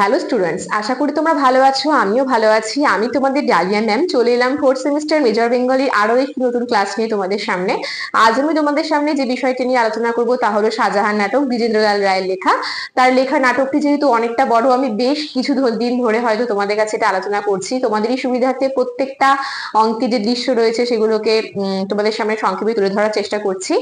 Hello students আশা করি তোমরা ভালো আছো, আমিও ভালো আছি। আমি তোমাদের ডালিয়া ম্যাম চলে এলাম ফোর্থ সেমিস্টার মেজর বেঙ্গলির আরও একটি নতুন ক্লাস নিয়ে তোমাদের সামনে। আজ আমি তোমাদের সামনে যে বিষয়টি নিয়ে আলোচনা করব তা হলো শাহজাহান নাটক দ্বিজেন্দ্রলাল রায়ের লেখা। তার লেখা নাটকটি যেহেতু অনেকটা বড়, আমি বেশ কিছু দিন ধরে হয়তো তোমাদের কাছে এটা আলোচনা করছি। তোমাদেরই সুবিধার্থে প্রত্যেকটা অঙ্কে যে দৃশ্য রয়েছে সেগুলোকে তোমাদের সামনে সংক্ষেপে তুলে ধরার চেষ্টা করছি।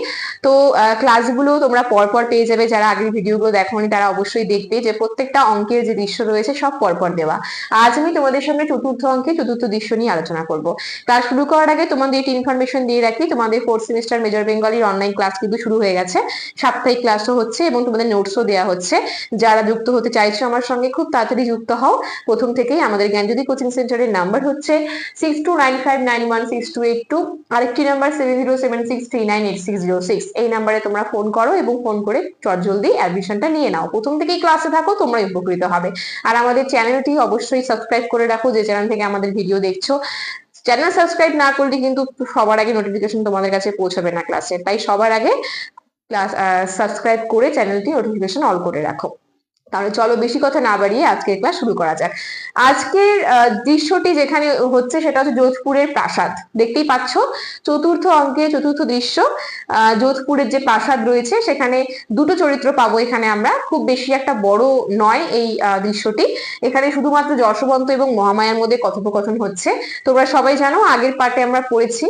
তো ক্লাসগুলো তোমরা পরপর পেয়ে যাবে। যারা আগের ভিডিওগুলো দেখোনি, তারা অবশ্যই দেখবে যে প্রত্যেকটা অঙ্কের যে দৃশ্য রয়েছে, সব পরপর দেওয়া। আজ আমি তোমাদের সামনে চতুর্থ অঙ্কে চতুর্থ দৃশ্য নিয়ে আলোচনা করব। ক্লাস শুরু করার আগে তোমাদের একটি ইনফরমেশন দিয়ে রাখি, তোমাদের ফোর্থ সেমিস্টার মেজর বেঙ্গলির অনলাইন ক্লাস কিন্তু শুরু হয়ে গেছে। সাপ্তাহিক ক্লাসও হচ্ছে এবং তোমাদের নোটসও দেওয়া হচ্ছে। যারা যুক্ত হতে চাইছো আমার সঙ্গে, খুব তাড়াতাড়ি যুক্ত হও। প্রথম থেকেই আমাদের জ্ঞানজ্যোতি কোচিং সেন্টারের নাম্বার হচ্ছে six two nine five nine one six two eight two আরেকটি number seven zero seven six three nine eight six zero six এই নাম্বারে তোমরা ফোন করো এবং ফোন করে চটজলদি অ্যাডমিশনটা নিয়ে নাও। প্রথম থেকেই ক্লাসে থাকো তোমরা উপকৃত হবে। আর আমাদের চ্যানেলটি অবশ্যই সাবস্ক্রাইব করে রাখো, যে চ্যানেল থেকে আমাদের ভিডিও দেখছ। চ্যানেল সাবস্ক্রাইব না করলে কিন্তু সবার আগে নোটিফিকেশন তোমাদের কাছে পৌঁছাবে না ক্লাসে তাই সবার আগে ক্লাস সাবস্ক্রাইব করে চ্যানেলটি নোটিফিকেশন অল করে রাখো। তাহলে চলো বেশি কথা না বাড়িয়ে আজকের ক্লাস শুরু করা যাক। আজকের দৃশ্যটি যেখানে হচ্ছে সেটা হচ্ছে যোধপুরের প্রাসাদ। দেখতেই পাচ্ছ চতুর্থ অঙ্কে চতুর্থ দৃশ্য। যোধপুরের যে প্রাসাদ রয়েছে সেখানে দুটো চরিত্র পাবো এখানে আমরা। খুব বেশি একটা বড় নয় এই দৃশ্যটি। এখানে শুধুমাত্র যশবন্ত এবং মহামায়ার মধ্যে কথোপকথন হচ্ছে। তোমরা সবাই জানো আগের পার্টে আমরা পড়েছি।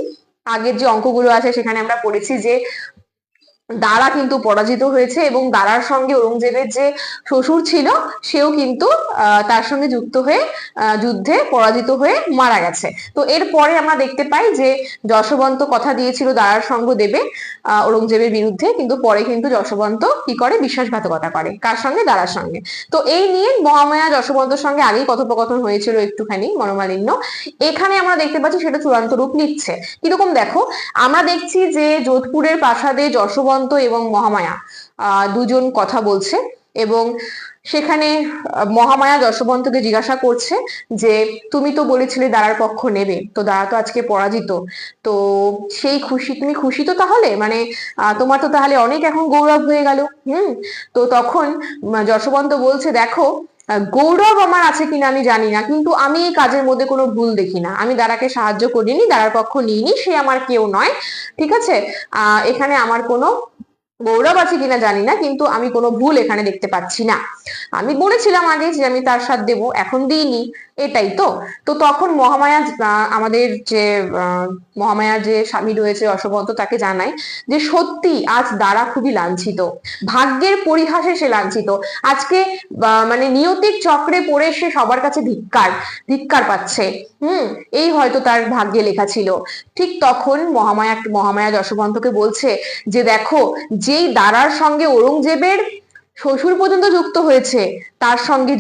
আগের যে অঙ্কগুলো আছে সেখানে আমরা পড়েছি যে দারা কিন্তু পরাজিত হয়েছে এবং দারার সঙ্গে ঔরঙ্গজেবের যে শ্বশুর ছিল, সেও কিন্তু তার সঙ্গে যুক্ত হয়ে যুদ্ধে পরাজিত হয়ে মারা গেছে। তো এরপরে আমরা দেখতে পাই যে যশবন্ত কথা দিয়েছিল দারার সঙ্গ দেবে ঔরঙ্গজেবের বিরুদ্ধে, কিন্তু পরে কিন্তু যশবন্ত কি করে? বিশ্বাসঘাতকতা করে। কার সঙ্গে? দারার সঙ্গে। তো এই নিয়ে মহামায়া যশবন্তর সঙ্গে আগেই কথোপকথন হয়েছিল একটুখানি, মনোমালিন্য। এখানে আমরা দেখতে পাচ্ছি সেটা চূড়ান্ত রূপ নিচ্ছে। কীরকম দেখো, আমরা দেখছি যে যোধপুরের প্রাসাদে যশবন্ত এবং মহামায়া। দুজন কথা বলছে এবং সেখানে মহামায়া যশবন্তকে জিজ্ঞাসা করছে যে, তুমি তো বলেছিলে দাঁড়ার পক্ষ নেবে, তো দাঁড়া তো আজকে পরাজিত। তো সেই খুশি, তুমি খুশি তো তাহলে? মানে তোমার তো তাহলে অনেক এখন গৌরব হয়ে গেল, হুম? তো তখন যশবন্ত বলছে, দেখো গৌরব আমার আছে কিনা আমি জানি না, কিন্তু আমি এই কাজের মধ্যে কোনো ভুল দেখি না। আমি দাঁড়াকে সাহায্য করিনি দাঁড়ার পক্ষ নিইনি, সে আমার কেউ নয়, ঠিক আছে? আহ, এখানে আমার কোনো গৌরব আছে কিনা জানি না কিন্তু আমি কোনো ভুল এখানে দেখতে পাচ্ছি না। আমি বলেছিলাম আগে যে আমি তার সাথ দেবো এখন দিইনি এটাই তো। তো তখন মহামায়া আমাদের যে আহ, মহামায়ার যে স্বামী রয়েছে অশোবন্ত তাকে জানায় যে সত্যি আজ দ্বারা খুবই লাঞ্ছিত ভাগ্যের পরিহাসে সে লাঞ্ছিত। আজকে মানে নিয়তির চক্রে পড়ে সে সবার কাছে ধিক্কার ধিক্কার পাচ্ছে। হুম এই হয়তো তার ভাগ্যে লেখা ছিল। ঠিক তখন মহামায়া মহামায়া যশবন্তকে বলছে যে দেখো যেই দারার সঙ্গে ঔরঙ্গজেবের শ্বশুর পর্যন্ত যুক্ত হয়েছে, তার সঙ্গে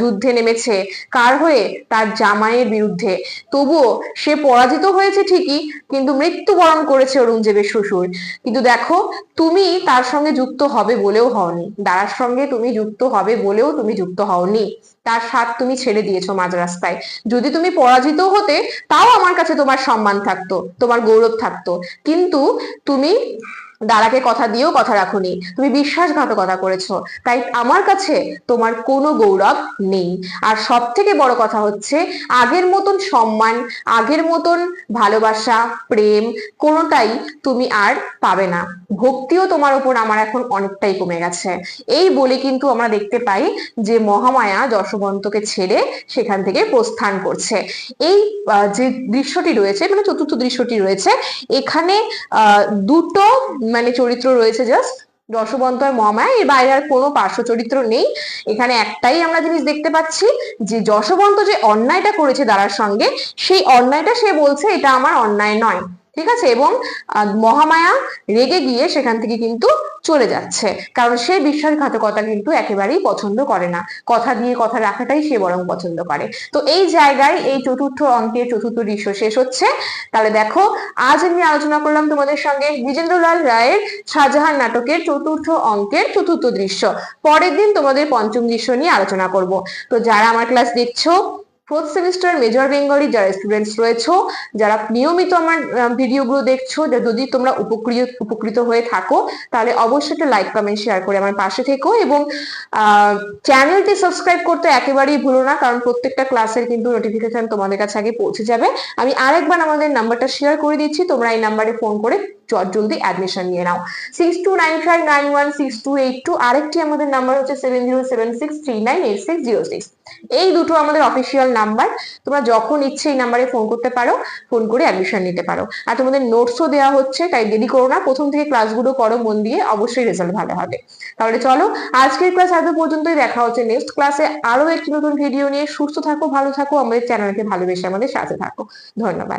যুদ্ধে নেমেছে। কার হয়ে? তার জামাইয়ের বিরুদ্ধে। তবুও সে পরাজিত হয়েছে ঠিকই, কিন্তু মৃত্যুবরণ করেছে ঔরঙ্গজেবের শ্বশুর। কিন্তু দেখো, তুমি তার সঙ্গে যুক্ত হবে বলেও হওনি। দারার সঙ্গে তুমি যুক্ত হবে বলেও তুমি যুক্ত হওনি। তার স্বাদ তুমি ছেড়ে দিয়েছ মাঝ রাস্তায়। যদি তুমি পরাজিত হতে, তাও আমার কাছে তোমার সম্মান থাকতো, তোমার গৌরব থাকতো। কিন্তু তুমি দাঁড়াকে কথা দিয়েও কথা রাখোনি। তুমি বিশ্বাসঘাতকতা করেছ। তাই আমার কাছে তোমার কোনো গৌরব নেই। আর সব থেকে বড় কথা হচ্ছে, আগের মতন সম্মান, আগের মতন ভালোবাসা, প্রেম কোনোটাই তুমি আর পাবে না। ভক্তিও তোমার উপর আমার এখন অনেকটাই কমে গেছে। এই বলে কিন্তু আমরা দেখতে পাই যে মহামায়া যশবন্তকে ছেড়ে সেখান থেকে প্রস্থান করছে। এই যে দৃশ্যটি রয়েছে মানে চতুর্থ দৃশ্যটি রয়েছে, এখানে দুটো মানে চরিত্র রয়েছে জাস্ট যশবন্ত আর মহামায়া এর বাইরে আর কোনো পার্শ্ব চরিত্র নেই। এখানে একটাই আমরা জিনিস দেখতে পাচ্ছি যে যশবন্ত যে অন্যায়টা করেছে দারার সঙ্গে, সেই অন্যায়টা সে বলছে এটা আমার অন্যায় নয়। ঠিক আছে? এবং মহামায়া রেগে গিয়ে সেখান থেকে কিন্তু চলে যাচ্ছে। কারণ সে বিশ্বাসঘাতকতা কিন্তু একেবারেই পছন্দ করে না। কথা দিয়ে কথা রাখাটাই সে বরং পছন্দ করে। তো এই জায়গায় এই চতুর্থ অঙ্কের চতুর্থ দৃশ্য শেষ হচ্ছে। তাহলে দেখো, আজ আমি আলোচনা করলাম তোমাদের সঙ্গে বিজেন্দ্রলাল রায়ের শাহজাহান নাটকের চতুর্থ অঙ্কের চতুর্থ দৃশ্য। পরের দিন তোমাদের পঞ্চম দৃশ্য নিয়ে আলোচনা করব। তো যারা আমার ক্লাস দেখছ ফোর্থ সেমিস্টার মেজর বেঙ্গলি যারা স্টুডেন্টস রয়েছো, যারা নিয়মিত আমার ভিডিওগুলো দেখছ যদি তোমরা উপকৃত উপকৃত হয়ে থাকো, তাহলে অবশ্যই একটা লাইক কমেন্ট শেয়ার করে আমার পাশে থেকো এবং চ্যানেলটি সাবস্ক্রাইব করতে একেবারেই ভুলো না, কারণ প্রত্যেকটা ক্লাসের কিন্তু নোটিফিকেশন তোমাদের কাছে আগে পৌঁছে যাবে। আমি আরেকবার আমাদের নাম্বারটা শেয়ার করে দিচ্ছি, তোমরা এই নাম্বারে ফোন করে চট জলদি অ্যাডমিশন নিয়ে নাও। Six two nine five nine one six two eight two আরেকটি আমাদের নাম্বার হচ্ছে seven zero seven six three nine eight six zero six এই দুটো আমাদের অফিসিয়াল নাম্বার তোমরা যখন ইচ্ছে এই নাম্বারে ফোন করতে পারো ফোন করে অ্যাডমিশন নিতে পারো। আর তোমাদের নোটসও দেওয়া হচ্ছে, তাই দেরি করো না, প্রথম থেকে ক্লাসগুলো করো মন দিয়ে অবশ্যই রেজাল্ট ভালো হবে। তাহলে চলো, আজকের ক্লাস এত পর্যন্তই, দেখা হচ্ছে নেক্সট ক্লাসে আরও একটি নতুন ভিডিও নিয়ে। সুস্থ থাকো, ভালো থাকো, আমাদের চ্যানেলকে ভালোবেসে আমাদের সাথে থাকো। ধন্যবাদ।